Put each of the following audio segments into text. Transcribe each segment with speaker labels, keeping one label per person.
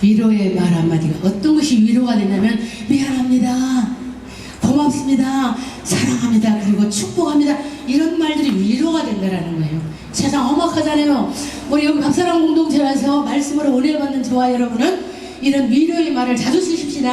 Speaker 1: 위로의 말 한마디가 어떤 것이 위로가 되냐면 미안합니다. 고맙습니다. 사랑합니다. 그리고 축복합니다. 이런 말들이 위로가 된다라는 거예요. 세상 험악하잖아요. 우리 여기 밥사랑 공동체에서 말씀으로 은혜 받는 저와 여러분은 이런 위로의 말을 자주 쓰십시다.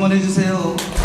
Speaker 2: 한번 해주세요.